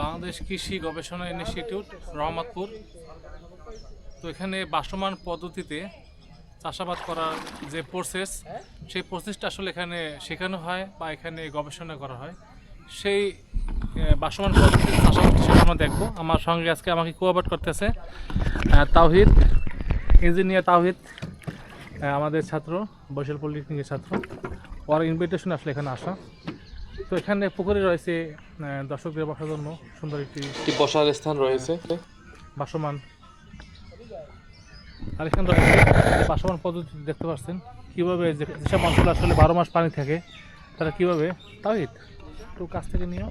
বাংলাদেশ কৃষি গবেষণা ইনস্টিটিউট রহমতপুর। তো এখানে বাসমান পদ্ধতিতে চাষাবাদ করার যে প্রসেস সেই প্রসেসটা আসলে এখানে শেখানো হয় বা এখানে গবেষণা করা হয়। সেই বাসমান পদ্ধতিতে চাষাবাদ সেটা দেখব। আমার সঙ্গে আজকে আমাকে কোঅপারেট করতেছে আহ, তাওহিদ ইঞ্জিনিয়ার তাওহিদ আমাদের ছাত্র বৈশাল পলিটেকনিকের ছাত্র। ওর ইনভিটেশন আসলে এখানে আসা। তো এখানে পুকুরে রয়েছে দর্শকদের বসার জন্য সুন্দর একটি বসার স্থান রয়েছে। বাসমান। আর এখানে রয়েছে বাসমান পদ্ধতি দেখতে পাচ্ছেন। কীভাবে যে- যেসব অঞ্চলে আসলে বারো মাস পানি থাকে তারা কীভাবে তাহিদ একটু কাছ থেকে নিয়েও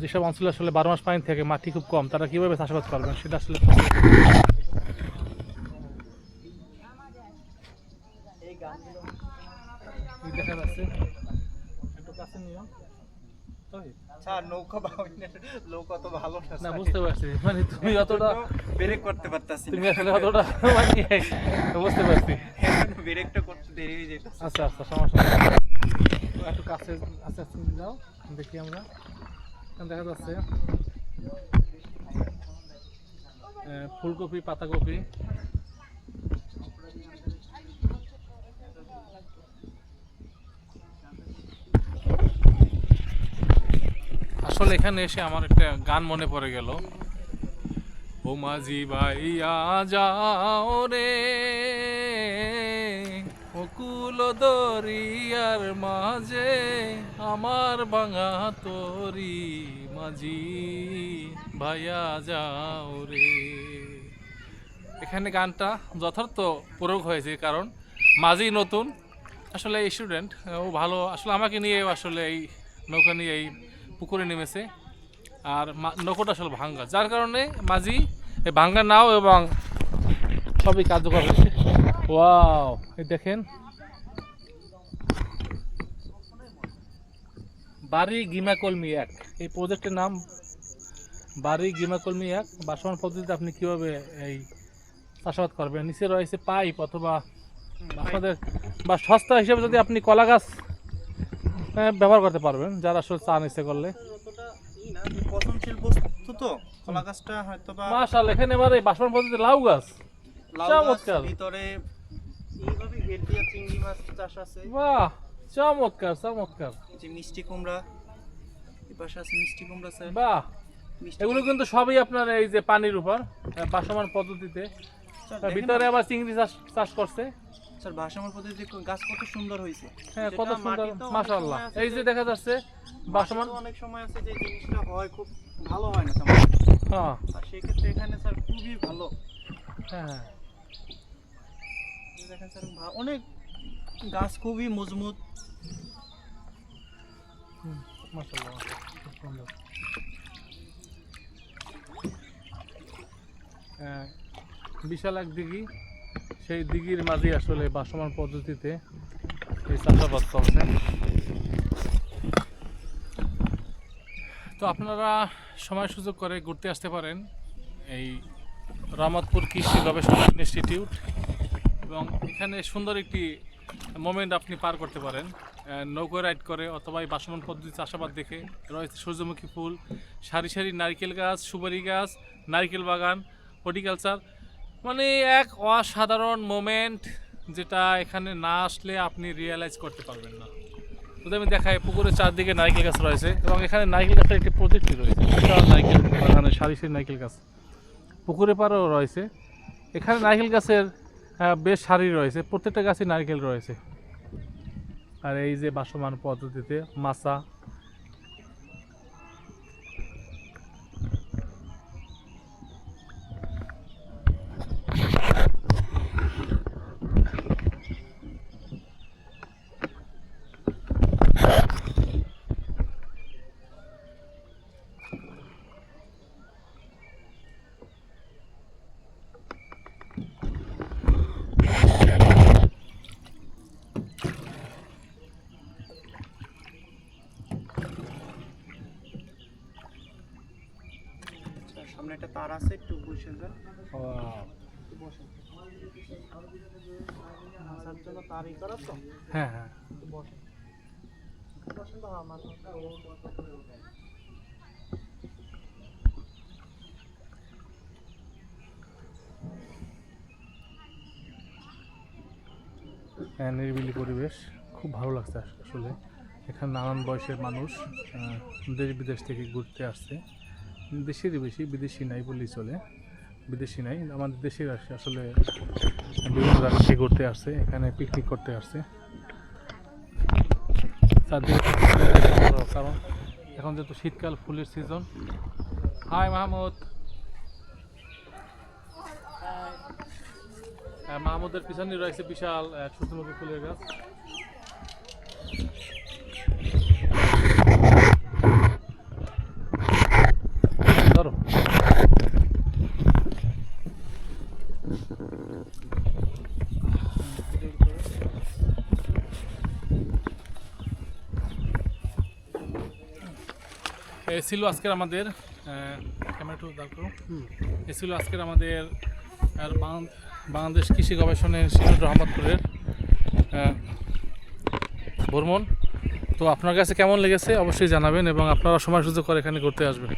যেসব অঞ্চলে আসলে বারো মাস পানি থাকে মাটি খুব কম তারা কীভাবে চাষাবাদ করবেন সেটা আসলে এই দেখা যাচ্ছে একটু কাছে নিও নৌকা বাউনের ভালো না না বুঝতে পারছি। মানে তুমি অতটা ব্রেক করতে পারতাছি তুমি আসলে অতটা মানে বুঝতে পারছি। ব্রেকটা করতে দেরি হয়ে যেত আচ্ছা আচ্ছা সমস্যা নেই। একটু কাছে আস্তে আস্তে যাও। দেখি আমরা। দেখা যাচ্ছে ফুলকপি পাতাকপি। আসলে এখানে এসে আমার একটা গান মনে পড়ে গেল। ও মাঝি ভাইয়া যাও রে, অকুল দরিয়ার মাঝে আমার বাঙা তরি মাঝি ভাইয়া যাও রে। এখানে গানটা যথার্থ প্রয়োগ হয়েছে, কারণ মাঝি নতুন, আসলে এই স্টুডেন্ট ও ভালো, আসলে আমাকে নিয়ে আসলে এই নৌকা নিয়ে এই পুকুরে নেমেছে আর নৌকোটা আসলে ভাঙ্গা। যার কারণে মাঝি এই ভাঙ্গা নাও এবং সবই কার্যকর হয়েছে। ওয়াও এই দেখেন। বাড়ি গিমাকলমি এক। এই প্রজেক্টের নাম বাড়ি গিমাকলমি এক। বাসমান পদ্ধতিতে আপনি কীভাবে এই চাষাবাদ করবেন? নিচে রয়েছে পাইপ অথবা আপনাদের বা সস্তা হিসেবে যদি আপনি কলা গাছ ব্যবহার করতে পারবেন যারা আসলে চান ইচ্ছে করলে। অতটা ই না যে পচনশীল বস্তু তো কলা গাছটা হয়তো বা মাশাল এখানে এবার বাসমান পদ্ধতিতে লাউ গাছ। চমৎকার। ভিতরে এইভাবে ঘের চিংড়ি মাছ চাষ আছে বাহ চমৎকার চমৎকার। যে মিষ্টি কুমড়া আছে মিষ্টি কুমড়া স্যার বাহ এগুলো কিন্তু সবই আপনার এই যে পানির উপর বাসমান পদ্ধতিতে। স্যার, ভিতরে আবার চিংড়ি চাষ চাষ করছে। স্যার পদ্ধতিতে গাছ কত সুন্দর হয়েছে। হ্যাঁ কত সুন্দর মাশাআল্লাহ। এই যে দেখা যাচ্ছে অনেক সময় আছে যে জিনিসটা হয় খুব ভালো হয় না হ্যাঁ। আর সেক্ষেত্রে এখানে স্যার খুবই ভালো। হ্যাঁ হ্যাঁ। দেখেন স্যার অনেক গাছ খুবই মজবুত। মাশাআল্লাহ খুব সুন্দর। হ্যাঁ, বিশাল এক দিঘি সেই দিঘির মাঝে আসলে বাসমান পদ্ধতিতে এই চাষাবাদ চলছে। তো আপনারা সময় সুযোগ করে ঘুরতে আসতে পারেন এই রহমতপুর কৃষি গবেষণা ইনস্টিটিউট এবং এখানে সুন্দর একটি মোমেন্ট আপনি পার করতে পারেন। নৌকো রাইড করে অথবা এই বাসমান পদ্ধতি চাষাবাদ দেখে রয়েছে সূর্যমুখী ফুল, সারি সারি নারকেল গাছ, সুপারি গাছ, নারকেল বাগান, হর্টিকালচার মানে এক অসাধারণ মোমেন্ট যেটা এখানে না আসলে আপনি রিয়েলাইজ করতে পারবেন না। যদি আমি দেখাই, পুকুরের চারদিকে নারকেল গাছ রয়েছে এবং এখানে নারকেল গাছের একটি প্রজেক্টই রয়েছে, বিশাল নারকেল বাগানে সারি সারি নারকেল গাছ। পুকুরে পাড়েও রয়েছে। এখানে নারকেল গাছের বেশ সারি রয়েছে, প্রত্যেকটা গাছে নারকেল রয়েছে। আর এই যে বাসমান পদ্ধতিতে মাছা স্যার, সামনে একটা তার আছে একটু বসে যান। একটু বসেন মাছার জন্য তারই করা তো? হ্যাঁ হ্যাঁ। একটু বসেন। তো আমার হ্যাঁ, নিরিবিলি পরিবেশ। খুব ভালো লাগছে আসলে। এখানে নানান বয়সের মানুষ আহ, দেশ বিদেশ থেকে ঘুরতে আসছে। দেশেরই বেশি, বিদেশি নাই বললেই চলে। বিদেশি নাই, আমাদের দেশের আসে আসলে বিভিন্ন জায়গা ঘুরতে আসছে এখানে পিকনিক করতে আসছে কারণ এখন যেহেতু শীতকাল, ফুলের সিজন হাই মাহমুদ। মাহমুদের পিছনে রয়েছে বিশাল সূর্যমুখী ফুলের গাছ। এ ছিল আজকের আমাদের ক্যামেরা দাঁড় এ ছিল আজকের আমাদের আর বাংলাদেশ কৃষি গবেষণা ইনস্টিটিউট রহমতপুরের ভ্রমণ। তো আপনার কাছে কেমন লেগেছে অবশ্যই জানাবেন এবং আপনারা সময় সুযোগ করে এখানে ঘুরতে আসবেন।